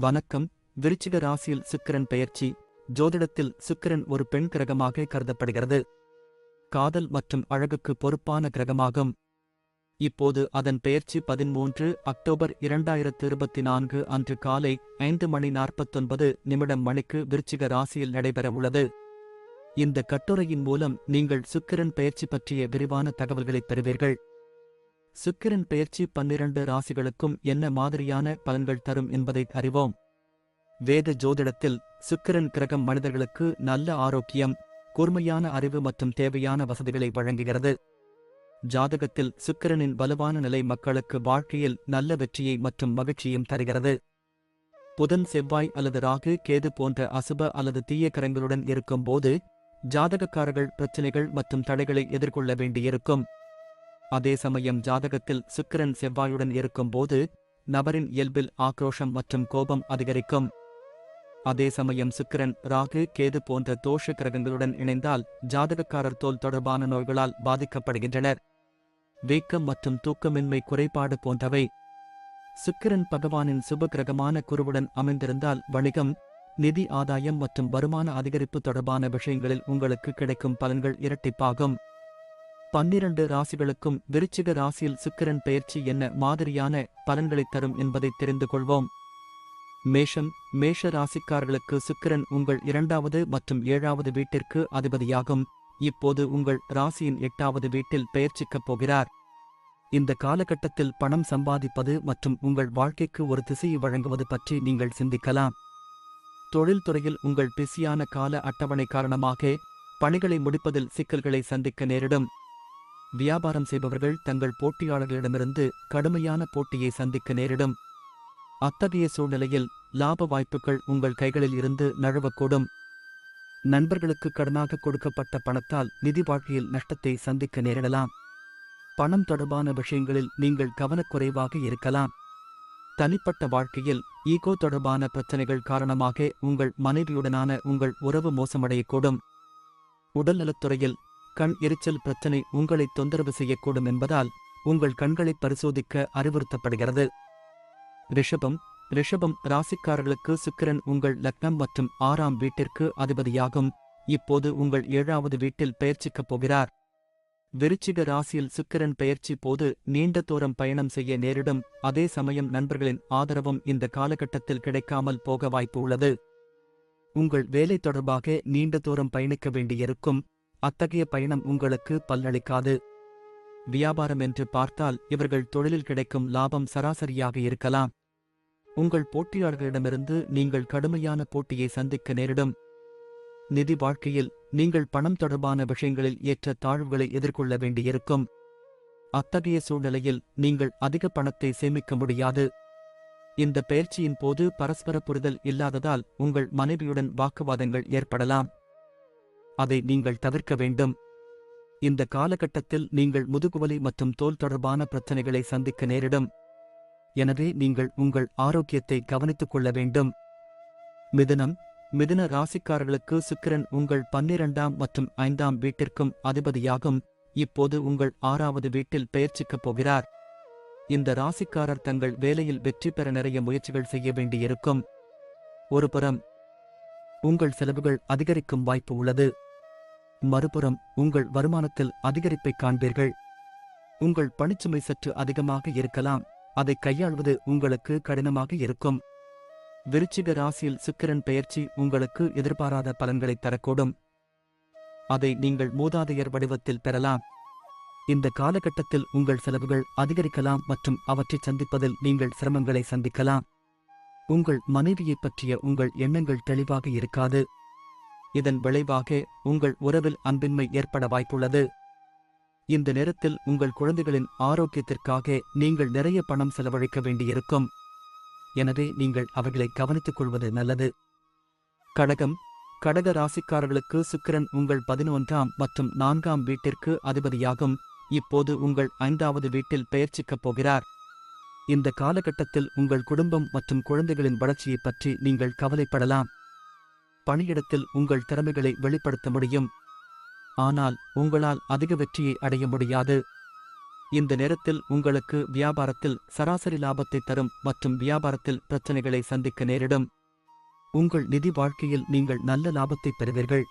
வணக்கம். விருச்சிக ராசியில் சுக்கிரன் பெயர்ச்சி. ஜோதிடத்தில் சுக்கிரன் ஒரு பெண் கிரகமாக கருதப்படுகிறது. காதல் மற்றும் அழகுக்கு பொறுப்பான கிரகமாகும். இப்போது அதன் பெயர்ச்சி பதிமூன்று அக்டோபர் இரண்டாயிரத்து இருபத்தி நான்கு அன்று காலை ஐந்து மணி நாற்பத்தொன்பது நிமிடம் மணிக்கு விருச்சிக ராசியில் நடைபெற உள்ளது. இந்த கட்டுரையின் மூலம் நீங்கள் சுக்கிரன் பெயர்ச்சி பற்றிய விரிவான தகவல்களைப் பெறுவீர்கள். சுக்கிரன் பெயர்ச்சி பன்னிரண்டு ராசிகளுக்கும் என்ன மாதிரியான பலன்கள் தரும் என்பதை அறிவோம். வேத ஜோதிடத்தில் சுக்கிரன் கிரகம் மனிதர்களுக்கு நல்ல ஆரோக்கியம் கூர்மையான அறிவு மற்றும் தேவையான வசதிகளை வழங்குகிறது. ஜாதகத்தில் சுக்கிரனின் வலுவான நிலை மக்களுக்கு வாழ்க்கையில் நல்ல வெற்றியை மற்றும் மகிழ்ச்சியும் தருகிறது. புதன் செவ்வாய் அல்லது ராகு கேது போன்ற அசுப அல்லது தீய கரங்களுடன் இருக்கும்போது ஜாதகக்காரர்கள் பிரச்சினைகள் மற்றும் தடைகளை எதிர்கொள்ள வேண்டியிருக்கும். அதே சமயம் ஜாதகத்தில் சுக்கிரன் செவ்வாயுடன் இருக்கும்போது நபரின் இயல்பில் ஆக்ரோஷம் மற்றும் கோபம் அதிகரிக்கும். அதே சமயம் சுக்கிரன் ராகு கேது போன்ற தோஷ கிரகங்களுடன் இணைந்தால் ஜாதகக்காரர் தோல் தொடர்பான நோய்களால் பாதிக்கப்படுகின்றனர். வீக்கம் மற்றும் தூக்கமின்மை குறைபாடு போன்றவை. சுக்கிரன் பகவானின் சுப கிரகமான குருவுடன் அமைந்திருந்தால் வணிகம் நிதி ஆதாயம் மற்றும் வருமான அதிகரிப்பு தொடர்பான விஷயங்களில் உங்களுக்கு கிடைக்கும் பலன்கள் இரட்டிப்பாகும். பன்னிரண்டு ராசிகளுக்கும் விருச்சிக ராசியில் சுக்கிரன் பெயர்ச்சி என்ன மாதிரியான பலன்களைத் தரும் என்பதை தெரிந்து கொள்வோம். மேஷம் மேஷ ராசிக்காரர்களுக்கு சுக்கிரன் உங்கள் இரண்டாவது மற்றும் ஏழாவது வீட்டிற்கு அதிபதியாகும். இப்போது உங்கள் ராசியின் எட்டாவது வீட்டில் பெயர்ச்சிக்கப் போகிறார். இந்த காலகட்டத்தில் பணம் சம்பாதிப்பது மற்றும் உங்கள் வாழ்க்கைக்கு ஒரு திசையை வழங்குவது பற்றி நீங்கள் சிந்திக்கலாம். தொழில்துறையில் உங்கள் பிஸியான கால அட்டவணை காரணமாக பணிகளை முடிப்பதில் சிக்கல்களை சந்திக்க நேரிடும். வியாபாரம் செய்பவர்கள் தங்கள் போட்டியாளர்களிடமிருந்து கடுமையான போட்டியை சந்திக்க நேரிடும். அத்தகைய சூழ்நிலையில் லாப வாய்ப்புகள் உங்கள் கைகளில் இருந்து நழுவக்கூடும். நண்பர்களுக்கு கடனாக கொடுக்கப்பட்ட பணத்தால் நிதி வாழ்க்கையில் நஷ்டத்தை சந்திக்க நேரிடலாம். பணம் தொடர்பான விஷயங்களில் நீங்கள் கவனக்குறைவாக இருக்கலாம். தனிப்பட்ட வாழ்க்கையில் ஈகோ தொடர்பான பிரச்சனைகள் காரணமாக உங்கள் மனைவியுடனான உங்கள் உறவு மோசமடையக்கூடும். உடல்நலத்துறையில் கண் எரிச்சல் பிரச்சனை உங்களை தொந்தரவு செய்யக்கூடும் என்பதால் உங்கள் கண்களை பரிசோதிக்க அறிவுறுத்தப்படுகிறது. ரிஷபம் ரிஷபம் ராசிக்காரர்களுக்கு சுக்கிரன் உங்கள் லக்னம் மற்றும் ஆறாம் வீட்டிற்கு அதிபதியாகும். இப்போது உங்கள் ஏழாவது வீட்டில் பெயர்ச்சிக்கப் போகிறார். விருச்சிக ராசியில் சுக்கிரன் பெயர்ச்சி போது நீண்ட தூரம் பயணம் செய்ய நேரிடும். அதே சமயம் நண்பர்களின் ஆதரவும் இந்த காலகட்டத்தில் கிடைக்காமல் போக வாய்ப்பு உள்ளது. உங்கள் வேலை தொடர்பாக நீண்ட தூரம் பயணிக்க வேண்டியிருக்கும். அத்தகைய பயணம் உங்களுக்கு பல்லளிக்காது. வியாபாரம் என்று பார்த்தால் இவர்கள் தொழிலில் கிடைக்கும் லாபம் சராசரியாக இருக்கலாம். உங்கள் போட்டியாளர்களிடமிருந்து நீங்கள் கடுமையான போட்டியை சந்திக்க நேரிடும். நிதி வாழ்க்கையில் நீங்கள் பணம் தொடர்பான விஷயங்களில் ஏற்ற தாழ்வுகளை எதிர்கொள்ள வேண்டியிருக்கும். அத்தகைய சூழ்நிலையில் நீங்கள் அதிக பணத்தை சேமிக்க முடியாது. இந்த பயிற்சியின் போது பரஸ்பர புரிதல் இல்லாததால் உங்கள் மனைவியுடன் வாக்குவாதங்கள் ஏற்படலாம். அதை நீங்கள் தவிர்க்க வேண்டும். இந்த காலகட்டத்தில் நீங்கள் முதுகுவலி மற்றும் தோல் தொடர்பான பிரச்சனைகளை சந்திக்க நேரிடும். எனவே நீங்கள் உங்கள் ஆரோக்கியத்தை கவனித்துக் கொள்ள வேண்டும். மிதுனம் மிதுன ராசிக்காரர்களுக்கு சுக்கிரன் உங்கள் பன்னிரண்டாம் மற்றும் ஐந்தாம் வீட்டிற்கும் அதிபதியாகும். இப்போது உங்கள் ஆறாவது வீட்டில் பெயர்ச்சிக்கப் போகிறார். இந்த ராசிக்காரர் தங்கள் வேலையில் வெற்றி பெற நிறைய முயற்சிகள் செய்ய வேண்டியிருக்கும். ஒருபுறம் உங்கள் செலவுகள் அதிகரிக்கும் வாய்ப்பு உள்ளது. மறுபுறம் உங்கள் வருமானத்தில் அதிகரிப்பை காண்பீர்கள். உங்கள் பணிச்சுமை சற்று அதிகமாக இருக்கலாம். அதை கையாள்வது உங்களுக்கு கடினமாக இருக்கும். விருச்சிக ராசியில் சுக்கிரன் பெயர்ச்சி உங்களுக்கு எதிர்பாராத பலன்களை தரக்கூடும். அதை நீங்கள் மூதாதையர் வடிவத்தில் பெறலாம். இந்த காலகட்டத்தில் உங்கள் செலவுகள் அதிகரிக்கலாம் மற்றும் அவற்றை சந்திப்பதில் நீங்கள் சிரமங்களை சந்திக்கலாம். உங்கள் மனைவியைப் பற்றிய உங்கள் எண்ணங்கள் தெளிவாக இருக்காது. இதன் விளைவாக உங்கள் உறவில் அன்பின்மை ஏற்பட வாய்ப்புள்ளது. இந்த நேரத்தில் உங்கள் குழந்தைகளின் ஆரோக்கியத்திற்காக நீங்கள் நிறைய பணம் செலவழிக்க வேண்டியிருக்கும். எனவே நீங்கள் அவர்களை கவனித்துக் கொள்வது நல்லது. கடகம் கடக ராசிக்காரர்களுக்கு சுக்கிரன் உங்கள் பதினொன்றாம் மற்றும் நான்காம் வீட்டிற்கு அதிபதியாகும். இப்போது உங்கள் ஐந்தாவது வீட்டில் பெயர்ச்சிக்கப் போகிறார். இந்த காலகட்டத்தில் உங்கள் குடும்பம் மற்றும் குழந்தைகளின் வளர்ச்சியைப் பற்றி நீங்கள் கவலைப்படலாம். பணியிடத்தில் உங்கள் திறமைகளை வெளிப்படுத்த முடியும். ஆனால் உங்களால் அதிக வெற்றியை அடைய முடியாது. இந்த நேரத்தில் உங்களுக்கு வியாபாரத்தில் சராசரி லாபத்தை தரும் மற்றும் வியாபாரத்தில் பிரச்சனைகளை சந்திக்க நேரிடும். உங்கள் நிதி வாழ்க்கையில் நீங்கள் நல்ல லாபத்தை பெறுவீர்கள்.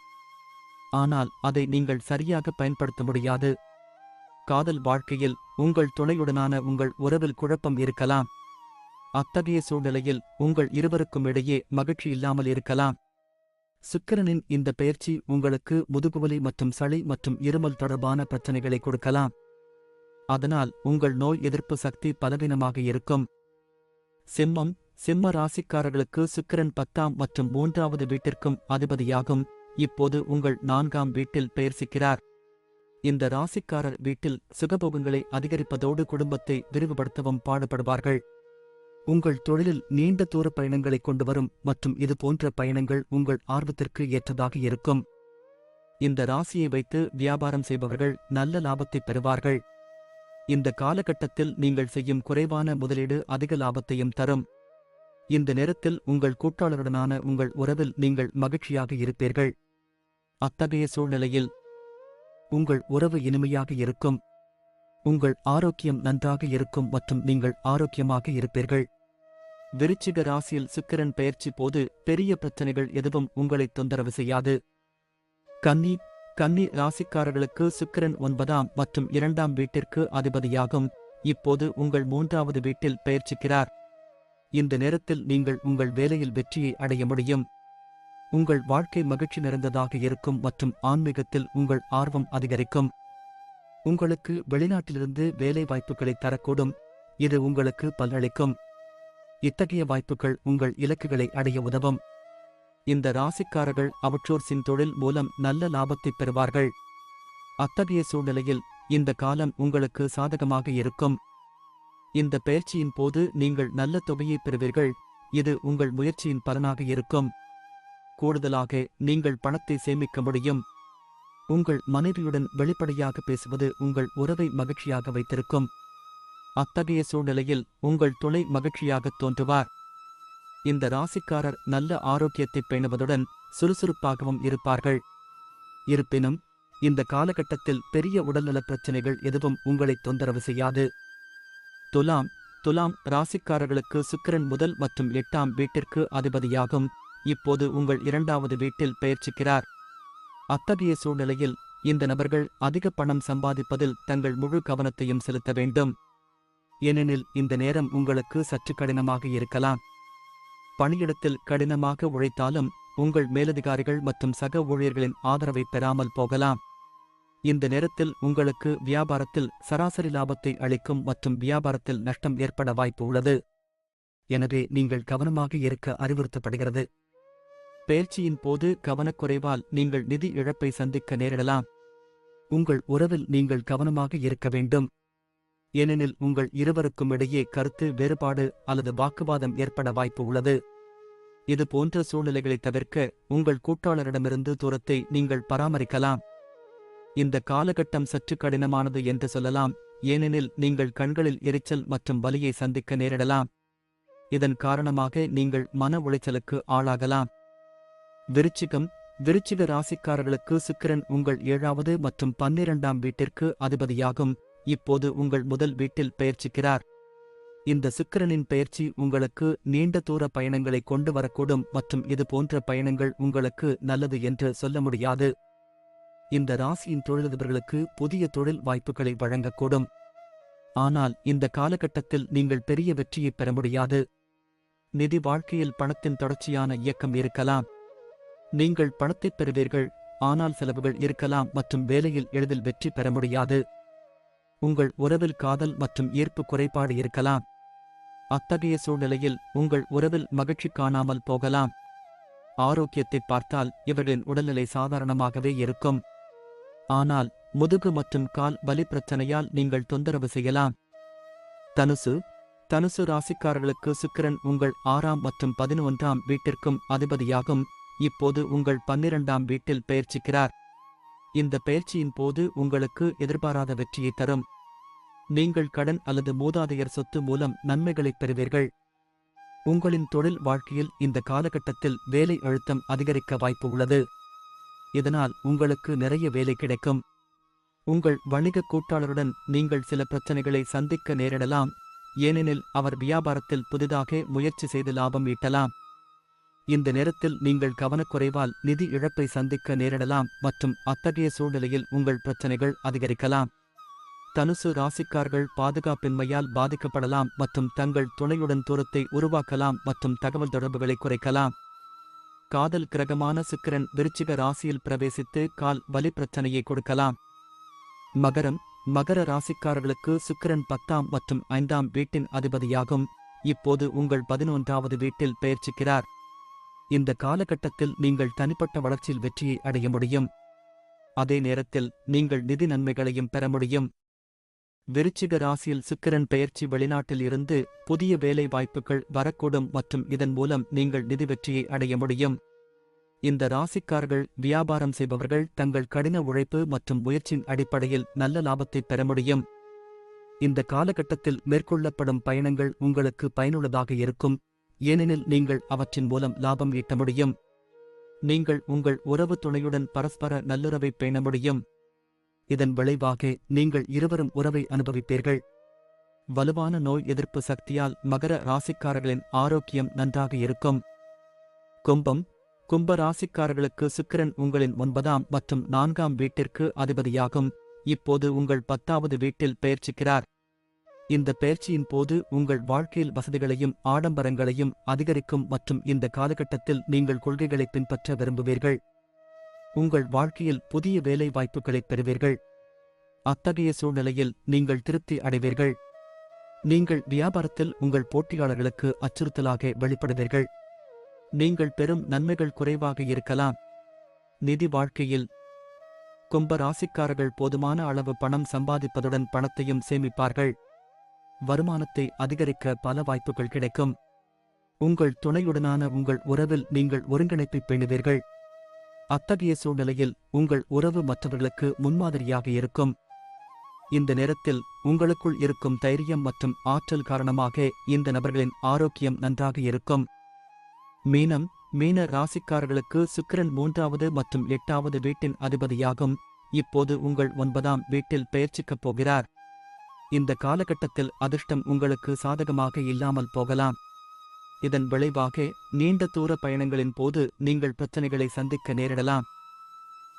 ஆனால் அதை நீங்கள் சரியாக பயன்படுத்த முடியாது. காதல் வாழ்க்கையில் உங்கள் துணையுடனான உங்கள் உறவில் குழப்பம் இருக்கலாம். அத்தகைய சூழ்நிலையில் உங்கள் இருவருக்கும் இடையே மகிழ்ச்சி இல்லாமல் இருக்கலாம். சுக்கிரனின் இந்த பெயர்ச்சி உங்களுக்கு முதுகுவலி மற்றும் சளி மற்றும் இருமல் தொடர்பான பிரச்சனைகளை கொடுக்கலாம். அதனால் உங்கள் நோய் எதிர்ப்பு சக்தி பலவீனமாக இருக்கும். சிம்மம் சிம்ம ராசிக்காரர்களுக்கு சுக்கிரன் பத்தாம் மற்றும் மூன்றாவது வீட்டிற்கும் அதிபதியாகும். இப்போது உங்கள் நான்காம் வீட்டில் பெயர்சிக்கிறார் இந்த ராசிக்காரர் வீட்டில் சுகபோகங்களை அதிகரிப்பதோடு குடும்பத்தை விரிவுபடுத்தவும் பாடுபடுவார்கள். உங்கள் தொழிலில் நீண்ட தூர பயணங்களை கொண்டு வரும் மற்றும் இது போன்ற பயணங்கள் உங்கள் ஆர்வத்திற்கு ஏற்றதாக இருக்கும். இந்த ராசியை வைத்து வியாபாரம் செய்பவர்கள் நல்ல லாபத்தை பெறுவார்கள். இந்த காலகட்டத்தில் நீங்கள் செய்யும் குறைவான முதலீடு அதிக லாபத்தையும் தரும். இந்த நேரத்தில் உங்கள் கூட்டாளருடனான உங்கள் உறவில் நீங்கள் மகிழ்ச்சியாக இருப்பீர்கள். அத்தகைய சூழ்நிலையில் உங்கள் உறவு இனிமையாக இருக்கும். உங்கள் ஆரோக்கியம் நன்றாக இருக்கும் மற்றும் நீங்கள் ஆரோக்கியமாக இருப்பீர்கள். விருச்சிக ராசியில் சுக்கிரன் பெயர்ச்சி போது பெரிய பிரச்சனைகள் எதுவும் உங்களை தொந்தரவு செய்யாது. கன்னி கன்னி ராசிக்காரர்களுக்கு சுக்கிரன் ஒன்பதாம் மற்றும் இரண்டாம் வீட்டிற்கு அதிபதியாகும். இப்போது உங்கள் மூன்றாவது வீட்டில் பெயர்ச்சிக்கிறார். இந்த நேரத்தில் நீங்கள் உங்கள் வேலையில் வெற்றியை அடைய முடியும். உங்கள் வாழ்க்கை மகிழ்ச்சி நிறைந்ததாக இருக்கும் மற்றும் ஆன்மீகத்தில் உங்கள் ஆர்வம் அதிகரிக்கும். உங்களுக்கு வெளிநாட்டிலிருந்து வேலை வாய்ப்புகளை தரக்கூடும். இது உங்களுக்கு பலனளிக்கும். இத்தகைய வாய்ப்புகள் உங்கள் இலக்குகளை அடைய உதவும். இந்த ராசிக்காரர்கள் அவற்றோர்சின் தொழில் மூலம் நல்ல லாபத்தை பெறுவார்கள். அத்தகைய சூழ்நிலையில் இந்த காலம் உங்களுக்கு சாதகமாக இருக்கும். இந்த பயிற்சியின் போது நீங்கள் நல்ல தொகையை பெறுவீர்கள். இது உங்கள் முயற்சியின் பலனாக இருக்கும். கூடுதலாக நீங்கள் பணத்தை சேமிக்க முடியும். உங்கள் மனைவியுடன் வெளிப்படையாக பேசுவது உங்கள் உறவை மகிழ்ச்சியாக வைத்திருக்கும். அத்தகைய சூழ்நிலையில் உங்கள் துணை மகிழ்ச்சியாகத் தோன்றுவார். இந்த ராசிக்காரர் நல்ல ஆரோக்கியத்தை பேணுவதுடன் சுறுசுறுப்பாகவும் இருப்பார்கள். இருப்பினும் இந்த காலகட்டத்தில் பெரிய உடல்நலப் பிரச்சினைகள் எதுவும் உங்களை தொந்தரவு செய்யாது. துலாம் துலாம் ராசிக்காரர்களுக்கு சுக்கிரன் முதல் மற்றும் எட்டாம் வீட்டிற்கு அதிபதியாகும். இப்போது உங்கள் இரண்டாவது வீட்டில் பெயர்ச்சிக்கிறார். அத்தகைய சூழ்நிலையில் இந்த நபர்கள் அதிக பணம் சம்பாதிப்பதில் தங்கள் முழு கவனத்தையும் செலுத்த வேண்டும். ஏனெனில் இந்த நேரம் உங்களுக்கு சற்று கடினமாக இருக்கலாம். பணியிடத்தில் கடினமாக உழைத்தாலும் உங்கள் மேலதிகாரிகள் மற்றும் சக ஊழியர்களின் ஆதரவை பெறாமல் போகலாம். இந்த நேரத்தில் உங்களுக்கு வியாபாரத்தில் சராசரி லாபத்தை அளிக்கும் மற்றும் வியாபாரத்தில் நஷ்டம் ஏற்பட வாய்ப்பு உள்ளது. எனவே நீங்கள் கவனமாக இருக்க அறிவுறுத்தப்படுகிறது. பயிற்சியின் போது கவனக்குறைவால் நீங்கள் நிதி இழப்பை சந்திக்க நேரிடலாம். உங்கள் உறவில் நீங்கள் கவனமாக இருக்க வேண்டும். ஏனெனில் உங்கள் இருவருக்கும் இடையே கருத்து வேறுபாடு அல்லது வாக்குவாதம் ஏற்பட வாய்ப்பு உள்ளது. இது போன்ற சூழ்நிலைகளை தவிர்க்க உங்கள் கூட்டாளரிடமிருந்து தூரத்தை நீங்கள் பராமரிக்கலாம். இந்த காலகட்டம் சற்று கடினமானது என்று சொல்லலாம் ஏனெனில் நீங்கள் கண்களில் எரிச்சல் மற்றும் வலியை சந்திக்க நேரிடலாம். இதன் காரணமாக நீங்கள் மன உளைச்சலுக்கு ஆளாகலாம். விருச்சிகம் விருச்சிக ராசிக்காரர்களுக்கு சுக்கிரன் உங்கள் ஏழாவது மற்றும் பன்னிரண்டாம் வீட்டிற்கு அதிபதியாகும். இப்போது உங்கள் முதல் வீட்டில் பெயர்ச்சிக்கிறார். இந்த சுக்கிரனின் பெயர்ச்சி உங்களுக்கு நீண்ட தூர பயணங்களை கொண்டு வரக்கூடும் மற்றும் இது போன்ற பயணங்கள் உங்களுக்கு நல்லது என்று சொல்ல முடியாது. இந்த ராசியின் தொழிலதிபர்களுக்கு புதிய தொழில் வாய்ப்புகளை வழங்கக்கூடும். ஆனால் இந்த காலகட்டத்தில் நீங்கள் பெரிய வெற்றியை பெற முடியாது. நிதி வாழ்க்கையில் பணத்தின் தொடர்ச்சியான இயக்கம் இருக்கலாம். நீங்கள் பணத்தைப் பெறுவீர்கள் ஆனால் செலவுகள் இருக்கலாம் மற்றும் வேலையில் எளிதில் வெற்றி பெற முடியாது. உங்கள் உறவில் காதல் மற்றும் ஈர்ப்பு குறைபாடு இருக்கலாம். அத்தகைய சூழ்நிலையில் உங்கள் உறவில் மகிழ்ச்சி காணாமல் போகலாம். ஆரோக்கியத்தை பார்த்தால் இவர்களின் உடல்நிலை சாதாரணமாகவே இருக்கும். ஆனால் முதுகு மற்றும் கால் வலி பிரச்சனையால் நீங்கள் தொந்தரவு செய்யலாம். தனுசு. தனுசு ராசிக்காரர்களுக்கு சுக்கிரன் உங்கள் ஆறாம் மற்றும் பதினொன்றாம் வீட்டிற்கும் அதிபதியாகும். இப்போது உங்கள் பன்னிரண்டாம் வீட்டில் பெயர்ச்சிக்கிறார். இந்த பெயர்ச்சியின் போது உங்களுக்கு எதிர்பாராத வெற்றியை தரும். நீங்கள் கடன் அல்லது மூதாதையர் சொத்து மூலம் நன்மைகளைப் பெறுவீர்கள். உங்களின் தொழில் வாழ்க்கையில் இந்த காலகட்டத்தில் வேலை அழுத்தம் அதிகரிக்க வாய்ப்பு உள்ளது. இதனால் உங்களுக்கு நிறைய வேலை கிடைக்கும். உங்கள் வணிக கூட்டாளருடன் நீங்கள் சில பிரச்சனைகளை சந்திக்க நேரிடலாம். ஏனெனில் அவர் வியாபாரத்தில் புதிதாக முயற்சி செய்து லாபம் ஈட்டலாம். இந்த நேரத்தில் நீங்கள் கவனக்குறைவால் நிதி இழப்பை சந்திக்க நேரிடலாம் மற்றும் அத்தகைய சூழ்நிலையில் உங்கள் பிரச்சனைகள் அதிகரிக்கலாம். தனுசு ராசிக்கார்கள் பாதுகாப்பின்மையால் பாதிக்கப்படலாம் மற்றும் தங்கள் துணையுடன் தூரத்தை உருவாக்கலாம் மற்றும் தகவல் தொடர்புகளை குறைக்கலாம். காதல் கிரகமான சுக்கிரன் விருச்சிக ராசியில் பிரவேசித்து கால் வலி பிரச்சனையை கொடுக்கலாம். மகரம் மகர ராசிக்காரர்களுக்கு சுக்கிரன் பத்தாம் மற்றும் ஐந்தாம் வீட்டின் அதிபதியாகும். இப்போது உங்கள் பதினொன்றாவது வீட்டில் பெயர்ச்சிக்கிறார். இந்த காலகட்டத்தில் நீங்கள் தனிப்பட்ட வளர்ச்சியில் வெற்றியை அடைய முடியும். அதே நேரத்தில் நீங்கள் நிதி நன்மைகளையும் பெற முடியும். விருச்சிக ராசியில் சுக்கிரன் பெயர்ச்சி வெளிநாட்டில் இருந்து புதிய வேலை வாய்ப்புகள் வரக்கூடும் மற்றும் இதன் மூலம் நீங்கள் நிதி வெற்றியை அடைய முடியும். இந்த ராசிக்காரர்கள் வியாபாரம் செய்பவர்கள் தங்கள் கடின உழைப்பு மற்றும் முயற்சியின் அடிப்படையில் நல்ல லாபத்தை பெற முடியும். இந்த காலகட்டத்தில் மேற்கொள்ளப்படும் பயணங்கள் உங்களுக்கு பயனுள்ளதாக இருக்கும். ஏனெனில் நீங்கள் அவற்றின் மூலம் லாபம் ஈட்ட முடியும். நீங்கள் உங்கள் உறவு துணையுடன் பரஸ்பர நல்லுறவை பேண முடியும். இதன் விளைவாக நீங்கள் இருவரும் உறவை அனுபவிப்பீர்கள். வலுவான நோய் எதிர்ப்பு சக்தியால் மகர ராசிக்காரர்களின் ஆரோக்கியம் நன்றாக இருக்கும். கும்பம் கும்ப ராசிக்காரர்களுக்கு சுக்கிரன் உங்களின் ஒன்பதாம் மற்றும் நான்காம் வீட்டிற்கு அதிபதியாகும். இப்போது உங்கள் பத்தாவது வீட்டில் பெயர்ச்சிக்கிறார். இந்த பெயர்ச்சியின் போது உங்கள் வாழ்க்கையில் வசதிகளையும் ஆடம்பரங்களையும் அதிகரிக்கும் மற்றும் இந்த காலகட்டத்தில் நீங்கள் கொள்கைகளை பின்பற்ற விரும்புவீர்கள். உங்கள் வாழ்க்கையில் புதிய வேலை வாய்ப்புகளை பெறுவீர்கள். அத்தகைய சூழ்நிலையில் நீங்கள் திருப்தி அடைவீர்கள். நீங்கள் வியாபாரத்தில் உங்கள் போட்டியாளர்களுக்கு அச்சுறுத்தலாக வெளிப்படுவீர்கள். நீங்கள் பெறும் நன்மைகள் குறைவாக இருக்கலாம். நிதி வாழ்க்கையில் கும்ப ராசிக்காரர்கள் போதுமான அளவு பணம் சம்பாதிப்பதுடன் பணத்தையும் சேமிப்பார்கள். வருமானத்தை அதிகரிக்க பல வாய்ப்புகள் கிடைக்கும். உங்கள் துணையுடனான உங்கள் உறவில் நீங்கள் ஒருங்கிணைப்பை பேணுவீர்கள். அத்தகைய சூழ்நிலையில் உங்கள் உறவு மற்றவர்களுக்கு முன்மாதிரியாக இருக்கும். இந்த நேரத்தில் உங்களுக்குள் இருக்கும் தைரியம் மற்றும் ஆற்றல் காரணமாக இந்த நபர்களின் ஆரோக்கியம் நன்றாக இருக்கும். மீனம் மீன ராசிக்காரர்களுக்கு சுக்கிரன் மூன்றாவது மற்றும் எட்டாவது வீட்டின் அதிபதியாகும். இப்போது உங்கள் ஒன்பதாம் வீட்டில் பெயர்ச்சிக்கப் போகிறார். இந்த காலகட்டத்தில் அதிர்ஷ்டம் உங்களுக்கு சாதகமாக இல்லாமல் போகலாம். இதன் விளைவாக நீண்ட தூர பயணங்களின் போது நீங்கள் பிரச்சனைகளை சந்திக்க நேரிடலாம்.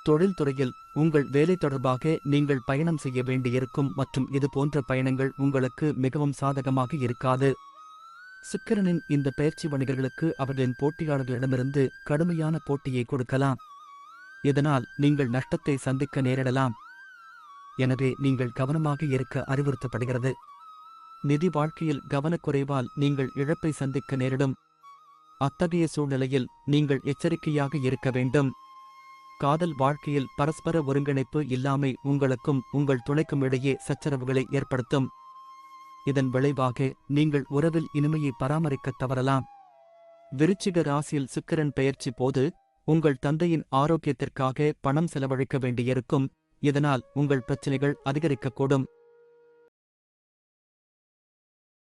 தொழில்துறையில் உங்கள் வேலை தொடர்பாக நீங்கள் பயணம் செய்ய வேண்டியிருக்கும் மற்றும் இது போன்ற பயணங்கள் உங்களுக்கு மிகவும் சாதகமாக இருக்காது. சுக்கிரனின் இந்த பயிற்சி வணிகர்களுக்கு அவர்களின் போட்டியாளர்களிடமிருந்து கடுமையான போட்டியை கொடுக்கலாம். இதனால் நீங்கள் நஷ்டத்தை சந்திக்க நேரிடலாம். எனவே நீங்கள் கவனமாக இருக்க அறிவுறுத்தப்படுகிறது. நிதி வாழ்க்கையில் கவனக்குறைவால் நீங்கள் இழப்பை சந்திக்க நேரிடும். அத்தகைய சூழ்நிலையில் நீங்கள் எச்சரிக்கையாக இருக்க வேண்டும். காதல் வாழ்க்கையில் பரஸ்பர ஒருங்கிணைப்பு இல்லாமை உங்களுக்கும் உங்கள் துணைக்கும் இடையே சச்சரவுகளை ஏற்படுத்தும். இதன் விளைவாக நீங்கள் உறவில் இனிமையை பராமரிக்கத் தவறலாம். விருச்சிக ராசியில் சுக்கிரன் பெயர்ச்சி போது உங்கள் தந்தையின் ஆரோக்கியத்திற்காக பணம் செலவழிக்க வேண்டியிருக்கும். இதனால் உங்கள் பிரச்சனைகள் அதிகரிக்கக்கூடும்.